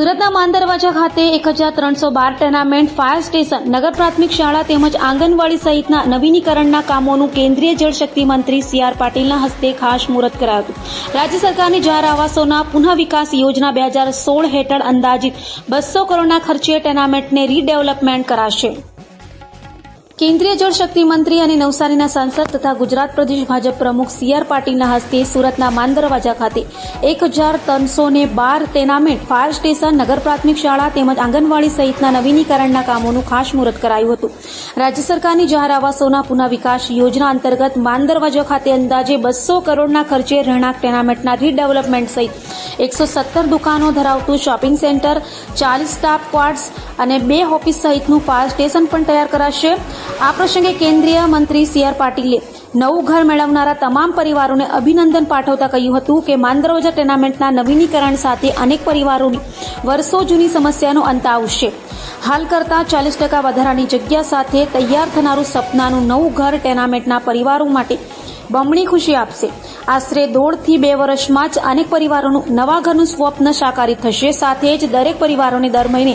સુરતના માંદરવાજા ખાતે એક હજાર ત્રણસો બાર ટેનામેન્ટ ફાયર સ્ટેશન, નગર પ્રાથમિક શાળા તેમજ આંગણવાડી સહિતના નવીનીકરણના કામોનું કેન્દ્રીય જળશક્તિ મંત્રી સી આર પાટીલના હસ્તે ખાસ મુહૂર્ત કરાયું. રાજ્ય સરકારની જાહેર આવાસોના પુનઃ વિકાસ યોજના બે હજાર સોળ હેઠળ અંદાજિત બસો કરોડના ખર્ચે ટેનામેન્ટને રીડેવલપમેન્ટ કરાશે. કેન્દ્રીય જળશક્તિ મંત્રી અને નવસારીના સાંસદ તથા ગુજરાત પ્રદેશ ભાજપ પ્રમુખ સી આર પાટીલના હસ્તે સુરતના માંદરવાજા ખાતે એક હજાર ત્રણસો ને બાર ટેનામેન્ટ ફાયર સ્ટેશન, નગર પ્રાથમિક શાળા તેમજ આંગણવાડી સહિતના નવીનીકરણના કામોનું ખાસ મુહૂર્ત કરાયું હતું. રાજ્ય સરકારની જાહેર આવાસોના પુનઃ વિકાસ યોજના અંતર્ગત માંદરવાજા ખાતે અંદાજે બસો કરોડના ખર્ચે રહેણાંક ટેનામેન્ટના રીડેવલપમેન્ટ સહિત એકસો સત્તર દુકાનો ધરાવતું શોપિંગ સેન્ટર, ચાલીસ સ્ટાફ ક્વાર્ટ્સ અને બે ઓફિસ સહિતનું ફાયર સ્ટેશન પણ તૈયાર કરાશે. આ પ્રસંગે કેન્દ્રીય મંત્રી સી આર પાટીલે નવું ઘર મેળવનારા તમામ પરિવારોને અભિનંદન પાઠવતા કહ્યું હતું કે માનદરવાજા ટેનામેન્ટના નવીનીકરણ સાથે અનેક પરિવારોની વર્ષો જૂની સમસ્યાનો અંત આવશે. હાલ કરતાં ચાલીસ ટકા વધારાની જગ્યા સાથે તૈયાર થનારું સપનાનું નવું ઘર ટેનામેન્ટના પરિવારો માટે બમણી ખુશી આપશે. આશરે દોઢથી બે વર્ષમાં જ અનેક પરિવારોનું નવા ઘરનું સ્વપ્ન સાકારી થશે. સાથે જ દરેક પરિવારોને દર મહિને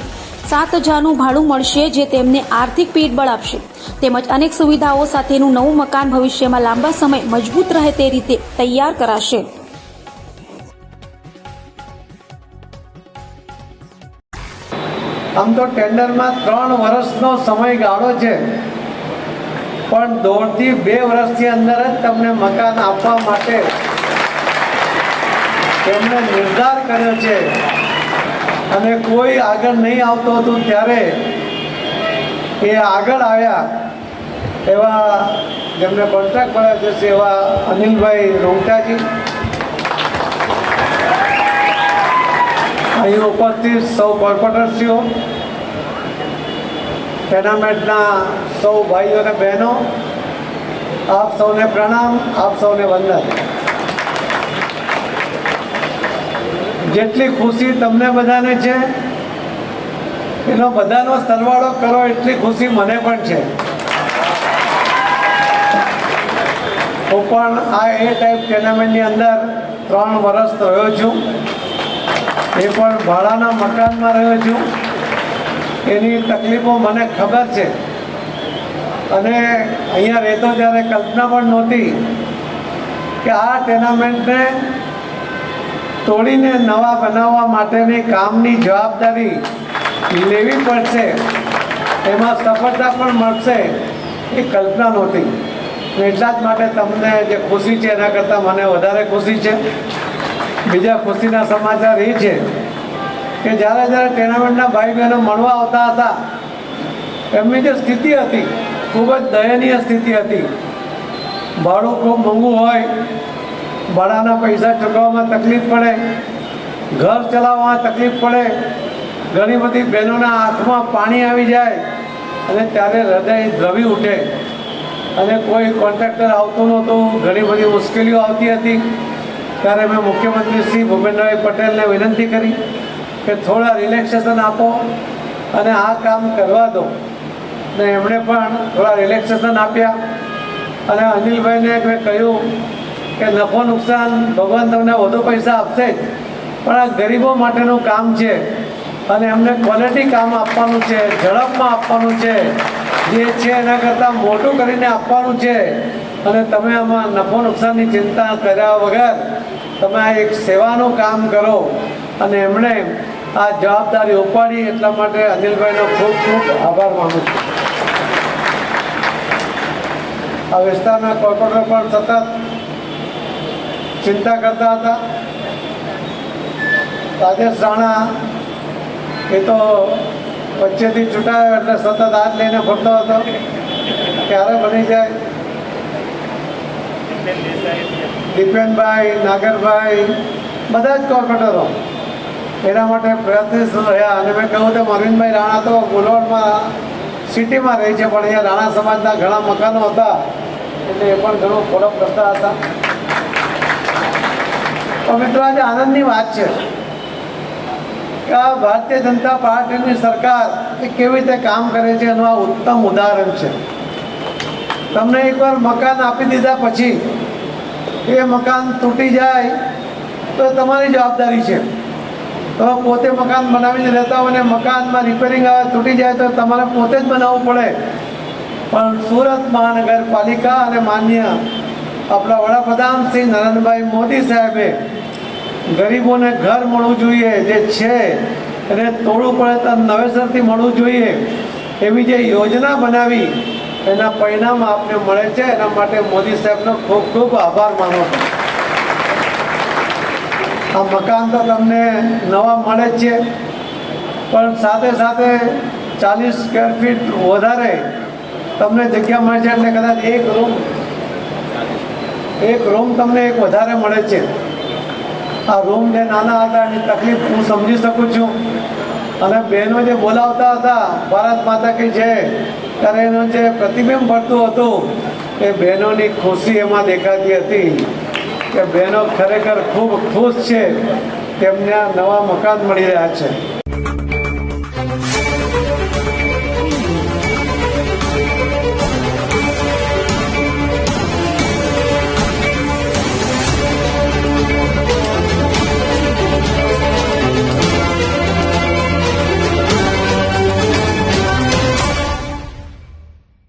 સાત હજારનું ભાડું મળશે જે તેમને આર્થિક પીઠબળ આપશે. તેમજ અનેક સુવિધાઓ સાથેનું નવું મકાન ભવિષ્યમાં લાંબા સમય મજબૂત રહે તે રીતે તૈયાર કરાશે. આમ તો ટેન્ડરમાં ત્રણ વર્ષનો સમયગાળો છે. પણ દોઢથી બે વર્ષની અંદર જ તમને મકાન આપવા માટે તેમણે નિર્ધાર કર્યો છે. અને કોઈ આગળ નહીં આવતું હતું ત્યારે એ આગળ આવ્યા એવા જેમને કોન્ટ્રાક્ટ મળ્યા છે એવા અનિલભાઈ રોંગટાજી અહીં ઉપસ્થિત સૌ કોર્પોરેટરશ્રીઓ ટેનામેન્ટના સૌ ભાઈઓ અને બહેનો, આપ સૌને પ્રણામ, આપ સૌને વંદન. જેટલી ખુશી તમને બધાને છે, એનો બધાનો સરવાળો કરો, એટલી ખુશી મને પણ છે. હું પણ આ એ ટાઈપ ટેનામેન્ટની અંદર ત્રણ વર્ષ રહ્યો છું. એ પણ ભાડાના મકાનમાં રહ્યો છું. એની તકલીફો મને ખબર છે. અને અહીંયા રહેતો ત્યારે કલ્પના પણ નહોતી કે આ ટેનામેન્ટને તોડીને નવા બનાવવા માટેની કામની જવાબદારી લેવી પડશે. એમાં સફળતા પણ મળશે. એ કલ્પના નહોતી. એટલા જ માટે તમને જે ખુશી છે, એના કરતાં મને વધારે ખુશી છે. બીજા ખુશીના સમાચાર એ છે કે જ્યારે જ્યારે ટેનામેન્ટના ભાઈ બહેનો મળવા આવતા હતા, એમની જે સ્થિતિ હતી, ખૂબ જ દયનીય સ્થિતિ હતી. ભાડું ખૂબ મોંઘું હોય ભાડાના પૈસા ચૂકવવામાં તકલીફ પડે, ઘર ચલાવવામાં તકલીફ પડે, ઘણી બધી બહેનોના આંખમાં પાણી આવી જાય અને ત્યારે હૃદય દ્રવી ઉઠે. અને કોઈ કોન્ટ્રાક્ટર આવતું નહોતું, ઘણી બધી મુશ્કેલીઓ આવતી હતી. ત્યારે મેં મુખ્યમંત્રી શ્રી ભૂપેન્દ્રભાઈ પટેલને વિનંતી કરી કે થોડા રિલેક્સેશન આપો અને આ કામ કરવા દો. ને એમણે પણ થોડા રિલેક્સેશન આપ્યા. અને અનિલભાઈને મેં કહ્યું કે નફો નુકસાન ભગવાન તમને વધુ પૈસા આપશે જ. પણ આ ગરીબો માટેનું કામ છે. અને એમને ક્વોલિટી કામ આપવાનું છે, ઝડપમાં આપવાનું છે. જે છે એના કરતાં મોટું કરીને આપવાનું છે. અને તમે આમાં નફો નુકસાનની ચિંતા કર્યા વગર તમે આ એક સેવાનું કામ કરો. અને એમણે આ જવાબદારી ઉપાડી એટલા માટે અનિલભાઈનો ખૂબ ખૂબ આભાર માનું છું. આ વિસ્તારના કોર્પોરેટર પણ સતત ચિંતા કરતા હતા. રાજેશ રાણા એ તો વચ્ચેથી ચૂંટાયો એટલે સતત હાથ લઈને ફરતો હતો. ક્યારે બની જાય? દીપેનભાઈ, નાગરભાઈ, બધા જ કોર્પોરેટરો એના માટે પ્રયત્નશીલ રહ્યા. અને મેં કહ્યું કે અરવિંદભાઈ રાણા તો ગુલવડમાં સિટીમાં રહે છે, પણ અહીંયા રાણા સમાજના ઘણા મકાનો હતા. એટલે એ પણ ઘણો ફોલોઅપ કરતા હતા. તો મિત્રો આજે આનંદની વાત છે કે આ ભારતીય જનતા પાર્ટીની સરકાર એ કેવી રીતે કામ કરે છે એનું આ ઉત્તમ ઉદાહરણ છે. તમને એકવાર મકાન આપી દીધા પછી એ મકાન તૂટી જાય તો તમારી જવાબદારી છે. તમે પોતે મકાન બનાવીને રહેતા હોય અને મકાનમાં રિપેરિંગ આવે, તૂટી જાય તો તમારે પોતે જ બનાવવું પડે. પણ સુરત મહાનગરપાલિકા અને માન્ય આપણા વડાપ્રધાન શ્રી નરેન્દ્રભાઈ મોદી સાહેબે ગરીબોને ઘર મળવું જોઈએ, જે છે એને તોડવું પડે તો નવેસરથી મળવું જોઈએ. એવી જે યોજના બનાવી, એના પરિણામ આપને મળે છે. એના માટે મોદી સાહેબનો ખૂબ ખૂબ આભાર માનો આ મકાન તો તમને નવા મળે છે. પણ સાથે સાથે ચાલીસ સ્ક્વેર ફીટ વધારે તમને જગ્યા મળે છે. એટલે કદાચ એક રૂમ એક રૂમ તમને એક વધારે મળે છે. આ રૂમ જે નાના હતા એની તકલીફ હું સમજી શકું છું. અને બહેનો જે બોલાવતા હતા, ભારત માતા કી છે ત્યારે એનું જે પ્રતિબિંબ પડતું હતું, એ બહેનોની ખુશી એમાં દેખાતી હતી કે બહેનો ખરેખર ખૂબ ખુશ છે. તેમને નવા મકાન મળી રહ્યા છે.